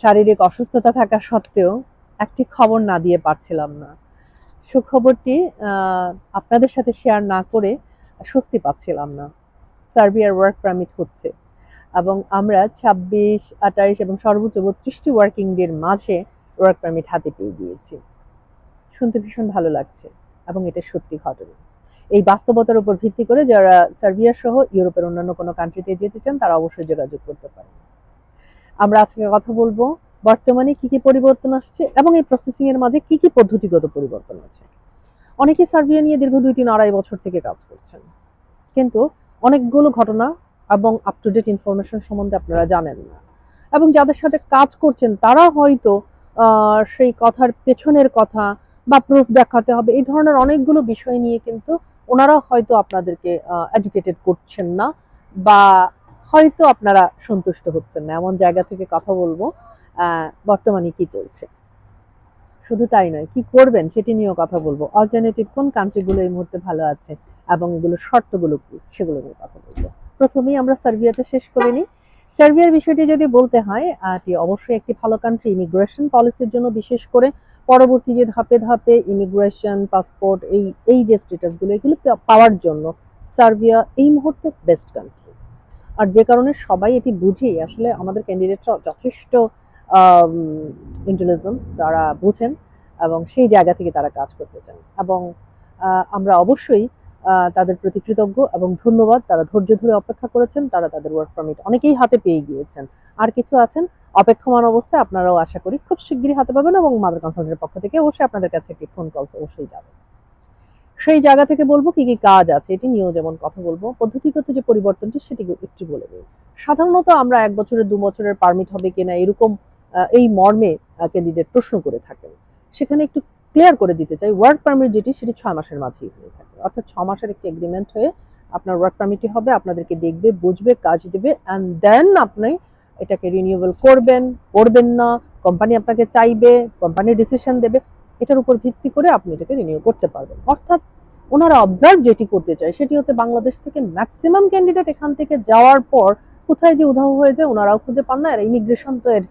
শারীরিক অসুস্থতা থাকা সত্ত্বেও একটি খবর না দিয়ে পারছিলাম না। সুখবরটি আপনাদের সাথে শেয়ার না করে স্বস্তি পাচ্ছিলাম না। সার্বিয়ার ওয়ার্ক পারমিট হচ্ছে এবং আমরা ছাব্বিশ, আঠাইশ এবং সর্বোচ্চ বত্রিশটি ওয়ার্কিং ডের মাঝে ওয়ার্ক পারমিট হাতে পেয়ে গিয়েছি। শুনতে ভীষণ ভালো লাগছে এবং এটা সত্যি ঘটনা। এই বাস্তবতার উপর ভিত্তি করে যারা সার্বিয়া সহ ইউরোপের অন্যান্য কোনো কান্ট্রিতে যেতে চান, তারা অবশ্যই যোগাযোগ করতে পারেন। আমরা আজকে কথা বলব, বর্তমানে কি কি পরিবর্তন আসছে এবং এই প্রসেসিং এর মাঝে কি কি পদ্ধতিগত পরিবর্তন আছে। অনেকে সার্বিয়া নিয়ে দীর্ঘ দুই, তিন, আড়াই বছর থেকে কাজ করছেন। কিন্তু অনেকগুলো ঘটনা এবং আপ টু ডেট ইনফরমেশন সম্বন্ধে আপনারা জানেন না। এবং যাদের সাথে কাজ করছেন, তারা হয়তো সেই কথার পেছনের কথা বা প্রুফ দেখাতে হবে, এই ধরনের অনেকগুলো বিষয় নিয়ে কিন্তু ওনারা হয়তো আপনাদেরকে এডুকেটেড করছেন না বা হয়তো আপনারা সন্তুষ্ট হচ্ছেন না, এমন জায়গা থেকে কথা বলব বর্তমানে কি চলছে। শুধু তাই নয়, কি করবেন সেটি নিয়েও কথা বলব। অল্টারনেটিভ কোন কান্ট্রিগুলো এই মুহূর্তে ভালো আছে এবং এগুলো শর্তগুলো কি, সেগুলো নিয়ে কথা বলব। প্রথমেই আমরা সার্বিয়াটা শেষ করে নিই। সার্বিয়ার বিষয়টি যদি বলতে হয় এটি অবশ্যই একটি ভালো কান্ট্রি ইমিগ্রেশন পলিসির জন্য বিশেষ করে পরবর্তী যে ধাপে ধাপে ইমিগ্রেশন পাসপোর্ট এই এই যে স্ট্যাটাসগুলো এগুলো পাওয়ার জন্য সার্বিয়া এই মুহূর্তে বেস্ট কান্ট্রি আর যে কারণে সবাই এটি বুঝেই, আসলে আমাদের ক্যান্ডিডেটরা যথেষ্ট ইন্টেলিজেন্ট তারা বুঝেন এবং সেই জায়গা থেকে তারা কাজ করতে চান। এবং আমরা অবশ্যই তাদের প্রতি কৃতজ্ঞ এবং ধন্যবাদ। তারা ধৈর্য ধরে অপেক্ষা করেছেন, তারা তাদের ওয়ার্ক পারমিট অনেকেই হাতে পেয়ে গিয়েছেন। আর কিছু আছেন, অপেক্ষমান অবস্থায় আপনারাও আশা করি খুব শিগগিরই হাতে পাবেন এবং মাদার কনসালটেন্টের পক্ষ থেকে অবশ্যই আপনাদের কাছে একটি ফোন কল অবশ্যই যাবে। সেই জায়গা থেকে বলব কি কি কাজ আছে, এটি নিয়েও যেমন কথা বলব। পদ্ধতিগত যে পরিবর্তনটি সেটি একটু বলে দিই। সাধারণত আমরা এক বছরের, দু বছরের পারমিট হবে কিনা, এরকম এই মর্মে ক্যান্ডিডেট প্রশ্ন করে থাকেন। সেখানে একটু ক্লিয়ার করে দিতে চাই ওয়ার্ক পারমিট যেটি, সেটি ছয় মাসের মাঝেই হয়ে থাকে। অর্থাৎ ছ মাসের একটি এগ্রিমেন্ট হয়ে আপনার ওয়ার্ক পারমিটই হবে, আপনাদেরকে দেখবে, বুঝবে, কাজ দেবে অ্যান্ড দেন আপনি এটাকে রিনিউয়েবল করবেন করবেন না কোম্পানি আপনাকে চাইবে কোম্পানি ডিসিশন দেবে এটার উপর ভিত্তি করে আপনি এটাকে রিনিউ করতে পারবেন। অর্থাৎ ওনারা অবজার্ভ যেটি করতে চায়, সেটি হচ্ছে বাংলাদেশ থেকে ম্যাক্সিমাম ক্যান্ডিডেট এখান থেকে যাওয়ার পর কোথায় যে উধাও হয়ে যায় ওনারাও খুঁজে পান না, আর ইমিগ্রেশন তো এর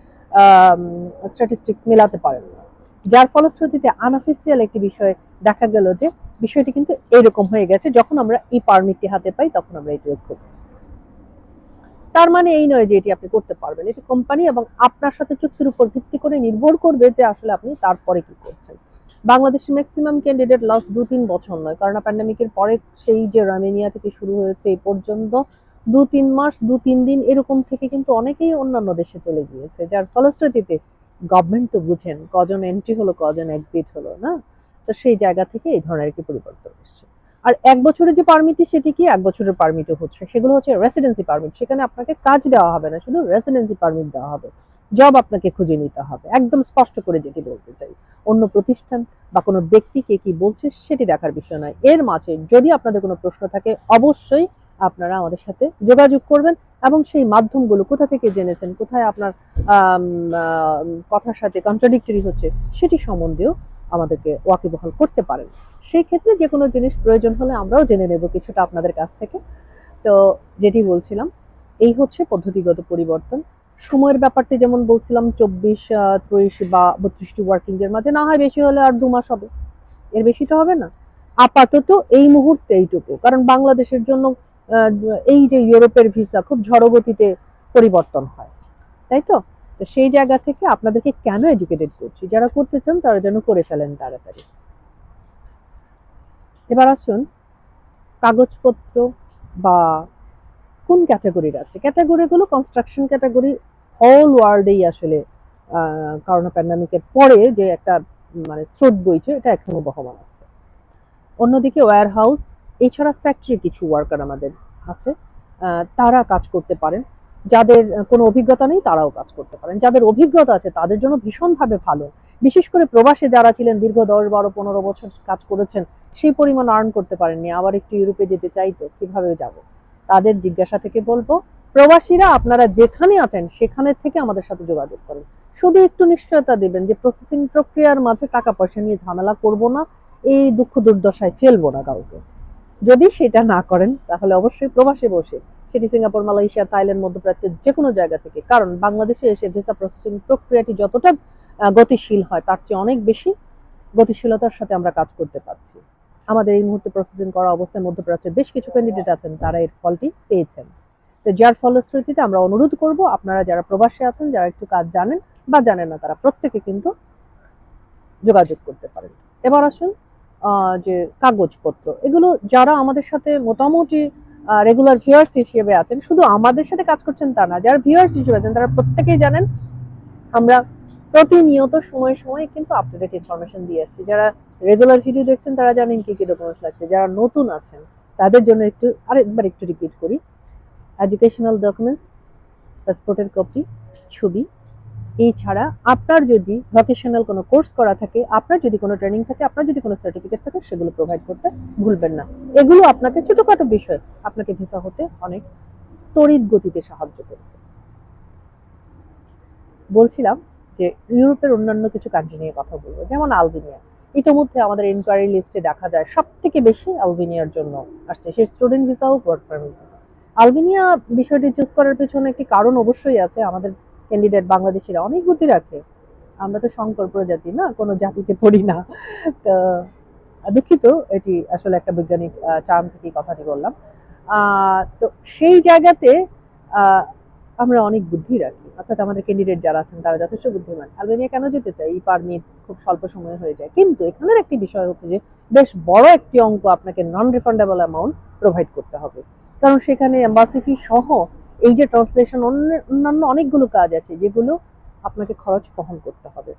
স্ট্যাটিস্টিক্স মেলাতে পারেন না। যার ফলশ্রুতিতে আনঅফিসিয়াল একটি বিষয় দেখা গেল যে, বিষয়টি কিন্তু এরকম হয়ে গেছে, যখন আমরা এই পারমিটটি হাতে পাই, তখন আমরা এটি করি। তার মানে এই নয় যে এটি আপনি করতে পারবেন। এটি কোম্পানি এবং আপনার সাথে চুক্তির উপর ভিত্তি করে নির্ভর করবে যে আসলে আপনি তারপরে কি করছেন। বাংলাদেশের ম্যাক্সিমাম ক্যান্ডিডেট লাস্ট দু তিন বছর নয়, কারণ প্যান্ডামিকের পরে সেই যে রামেনিয়া থেকে শুরু হয়েছে এই পর্যন্ত দু তিন মাস দু তিন দিন এরকম থেকে কিন্তু অনেকেই অন্যান্য দেশে চলে গিয়েছে, যার ফলশ্রুতিতে গভর্নমেন্ট তো বুঝেন, কজন এন্ট্রি হলো, কজন এক্সিট হলো, না? তো সেই জায়গা থেকে এই ধরনের একটি পরিবর্তন এসছে। আর এক বছরের যে পারমিটই সেটি কি? এক বছরের পারমিটও হচ্ছে। সেগুলো হচ্ছে রেসিডেন্সি পারমিট সেখানে আপনাকে কাজ দেওয়া হবে না, শুধু রেসিডেন্সি পারমিট দেওয়া হবে। জব আপনাকে খুঁজে নিতে হবে। একদম স্পষ্ট করে যেটি বলতে চাই। অন্য প্রতিষ্ঠান বা কোনো ব্যক্তি কে কি বলছে সেটি দেখার বিষয় নয়। এর মাঝে যদি আপনাদের কোনো প্রশ্ন থাকে, অবশ্যই আপনারা আমাদের সাথে যোগাযোগ করবেন এবং সেই মাধ্যমগুলো কোথা থেকে জেনেছেন, কোথায় আপনার কথার সাথে কন্ট্রাডিক্টরি হচ্ছে, সেটি সম্বন্ধেও আমাদেরকে ওয়াকিবহাল করতে পারেন। সেই ক্ষেত্রে যে কোনো জিনিস প্রয়োজন হলে আমরাও জেনে নেব কিছুটা আপনাদের কাছ থেকে। তো যেটি বলছিলাম, এই হচ্ছে পদ্ধতিগত পরিবর্তন। সময়ের ব্যাপারটি যেমন বলছিলাম, চব্বিশ ত্রিশ বা বত্রিশটি ওয়ার্কিং এর মাঝে, না হয় বেশি হলে আর দু মাস হবে। এর বেশি তো হবে না। আপাতত এই মুহূর্তে এইটুকু, কারণ বাংলাদেশের জন্য এই যে ইউরোপের ভিসা খুব ঝড়গতিতে পরিবর্তন হয়। তাই তো? তো সেই জায়গা থেকে আপনাদেরকে কেন এডুকেটেড করছি? যারা করতে চান তারা যেন করে ফেলেন তাড়াতাড়ি। এবার আসুন, কাগজপত্র বা কোন ক্যাটাগরির আছে? ক্যাটাগরিগুলো কনস্ট্রাকশন ক্যাটাগরি হোল ওয়ার্ল্ডেই আসলে করোনা প্যান্ডামিকের পরে যে একটা মানে স্রোত বইছে, এটা এখনও বহমান আছে। অন্যদিকে ওয়্যার হাউস এছাড়া ফ্যাক্টরি কিছু ওয়ার্কার আমাদের আছে তারা কাজ করতে পারেন। যাদের কোনো অভিজ্ঞতা নেই তারাও কাজ করতে পারেন। যাদের অভিজ্ঞতা আছে তাদের জন্য ভীষণভাবে ভালো। বিশেষ করে প্রবাসে যারা ছিলেন, দীর্ঘ দশ, বারো, পনেরো বছর কাজ করেছেন, সেই পরিমাণ আর্ন করতে পারেননি। আবার একটু ইউরোপে যেতে চাইতো, কীভাবে যাব? তাদের জিজ্ঞাসা থেকে বলব, প্রবাসীরা আপনারা যেখানে আছেন, সেখানে থেকে আমাদের সাথে যোগাযোগ করেন। শুধু একটু নিশ্চয়তা দেবেন যে প্রসেসিং প্রক্রিয়ার মাঝে টাকা পয়সা নিয়ে ঝামেলা করব না, এই দুঃখ দুর্দশায় ফেলব না কাউকে। যদি সেটা না করেন, তাহলে অবশ্যই প্রবাসে বসে সেটি সিঙ্গাপুর, মালয়েশিয়া, থাইল্যান্ড, মধ্যপ্রাচ্যের যে কোনো জায়গা থেকে। কারণ বাংলাদেশে এসে ভিসা প্রসেসিং প্রক্রিয়াটি যতটা গতিশীল হয়, তার চেয়ে অনেক বেশি গতিশীলতার সাথে আমরা কাজ করতে পারছি। আমাদের এই মুহূর্তে প্রসেসিং করা অবস্থায় মধ্যপ্রাচ্যের বেশ কিছু ক্যান্ডিডেট আছেন, তারা এর ফলটি পেয়েছেন। তো যার ফলশ্রুতিতে আমরা অনুরোধ করব, আপনারা যারা প্রবাসে আছেন, যারা একটু কাজ জানেন বা জানেন না, তারা প্রত্যেকে কিন্তু যোগাযোগ করতে পারেন। এবার আসুন যে কাগজপত্র, এগুলো যারা আমাদের সাথে মোটামুটি রেগুলার ভিউয়ার্স হিসেবে আছেন, শুধু আমাদের সাথে কাজ করছেন তা না, যারা ভিউয়ার্স হিসেবে আছেন, তারা প্রত্যেকেই জানেন, আমরা প্রতিনিয়ত সময়ে সময়ে কিন্তু আপ টু ডেট ইনফরমেশন দিয়ে আসছি। যারা রেগুলার ভিডিও দেখছেন, তারা জানেন কি কি ডকুমেন্টস লাগছে। যারা নতুন আছেন, তাদের জন্য একটু, আরেকবার একটু রিপিট করি। এডুকেশনাল ডকুমেন্টস পাসপোর্টের কপি ছবি এই ছাড়া আপনার যদি ভোকেশনাল কোনো কোর্স করা থাকে, আপনার যদি কোনো ট্রেনিং থাকে, আপনার যদি কোনো সার্টিফিকেট থাকে, সেগুলো প্রোভাইড করতে ভুলবেন না। এগুলো আপনাকে ছোটখাটো বিষয়, আপনাকে ভিসা হতে অনেক তড়িৎ গতিতে সাহায্য করবে। বলছিলাম যে ইউরোপের অন্যান্য কিছু কান্ট্রি নিয়ে কথা বলব, যেমন আলবেনিয়া। ইতিমধ্যে আমাদের ইনকোয়ারি লিস্টে দেখা যায় সব থেকে বেশি আলবেনিয়ার জন্য আসছে। সে স্টুডেন্ট ভিসা হোক ওয়ার্ক পারমিট ভিসা আলবেনিয়া বিষয়টি চুজ করার পেছনে একটি কারণ অবশ্যই আছে, আমাদের ক্যান্ডিডেট বাংলাদেশিরা অনেক বুদ্ধি রাখে। আমরা তো শঙ্কর প্রজাতি না, কোনো জাতিতে পড়ি না। তো, দুঃখিত, এটি আসলে একটা বৈজ্ঞানিক টার্ম থেকে কথাটি বললাম। তো সেই জায়গাতে আমরা অনেক বুদ্ধি রাখি। অর্থাৎ আমাদের ক্যান্ডিডেট যারা আছেন, তারা যথেষ্ট বুদ্ধিমান। আলবেনিয়া কেন যেতে চাই এই পারমিট খুব স্বল্প সময়ে হয়ে যায়। কিন্তু এখানের একটি বিষয় হচ্ছে যে, বেশ বড় একটি অঙ্ক আপনাকে নন রিফান্ডেবল অ্যামাউন্ট প্রোভাইড করতে হবে। কারণ সেখানে এম্বাসি ফি সহ এই যে ট্রান্সলেশন অন্যান্য অনেকগুলো কাজ আছে যেগুলো আপনাকে খরচ বহন করতে হবে।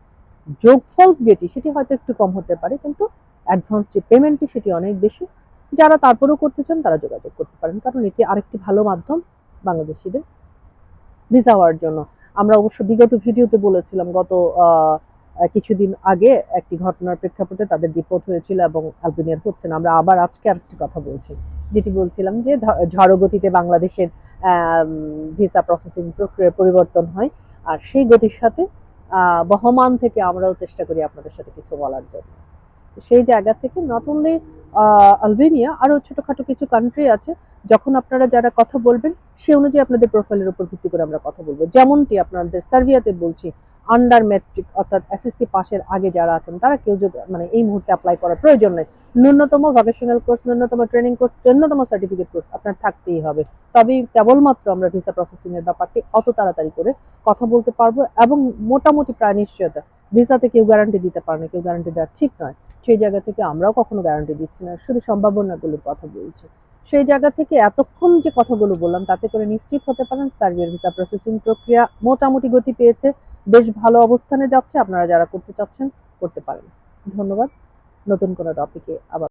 যোগফল যেটি, সেটি হয়তো একটু কম হতে পারে, কিন্তু অ্যাডভান্স যে পেমেন্টটি সেটি অনেক বেশি। যারা তারপরেও করতে চান, তারা যোগাযোগ করতে পারেন, কারণ এটি আরেকটি ভালো মাধ্যম বাংলাদেশিদের ভিসা হওয়ার জন্য। আমরা অবশ্য বিগত ভিডিওতে বলেছিলাম, গত কিছুদিন আগে একটি ঘটনার প্রেক্ষাপটে তাদের ডিপোর্ট হয়েছিল এবং আলবেনিয়ার হচ্ছে না। আমরা আবার আজকে আরেকটি কথা বলছি, যেটি বলছিলাম যে ঝড়গতিতে বাংলাদেশের ভিসা প্রসেসিং প্রক্রিয়া পরিবর্তন হয়। আর সেই গতির সাথে বহমান থেকে আমরাও চেষ্টা করি আপনাদের সাথে কিছু বলার জন্য। সেই জায়গা থেকে নট অনলি আলবেনিয়া আরও ছোটখাটো কিছু কান্ট্রি আছে যখন আপনারা যারা কথা বলবেন, সে অনুযায়ী আপনাদের প্রোফাইলের উপর ভিত্তি করে আমরা কথা বলব। যেমনটি আপনাদের সার্ভিয়াতে বলছি আন্ডার ম্যাট্রিক অর্থাৎ এসএসসি পাশের আগে যারা আছেন, তারা কেউ মানে এই মুহূর্তে অ্যাপ্লাই করার প্রয়োজন নেই। ন্যূনতম ভোকেশনাল কোর্স ন্যূনতম ট্রেনিং কোর্স ন্যূনতম সার্টিফিকেট কোর্স আপনার থাকতেই হবে। তবেই কেবলমাত্র আমরা ভিসা প্রসেসিং এর ব্যাপারটি অত তাড়াতাড়ি করে কথা বলতে পারব এবং মোটামুটি প্রায় নিশ্চয়তা ভিসাতে কেউ গ্যারান্টি দিতে পারে না, কেউ গ্যারান্টি দেওয়া ঠিক নয়। সেই জায়গা থেকে আমরাও কখনো গ্যারান্টি দিচ্ছি না, শুধু সম্ভাবনাগুলোর কথা বলছি। সেই জায়গা থেকে এতক্ষণ যে কথাগুলো বললাম, তাতে করে নিশ্চিত হতে পারেন সার্ভিয়ার ভিসা প্রসেসিং প্রক্রিয়া মোটামুটি গতি পেয়েছে, বেশ ভালো অবস্থানে যাচ্ছে, আপনারা যারা করতে চাচ্ছেন, করতে পারেন। ধন্যবাদ। নতুন কোনো টপিকে আবার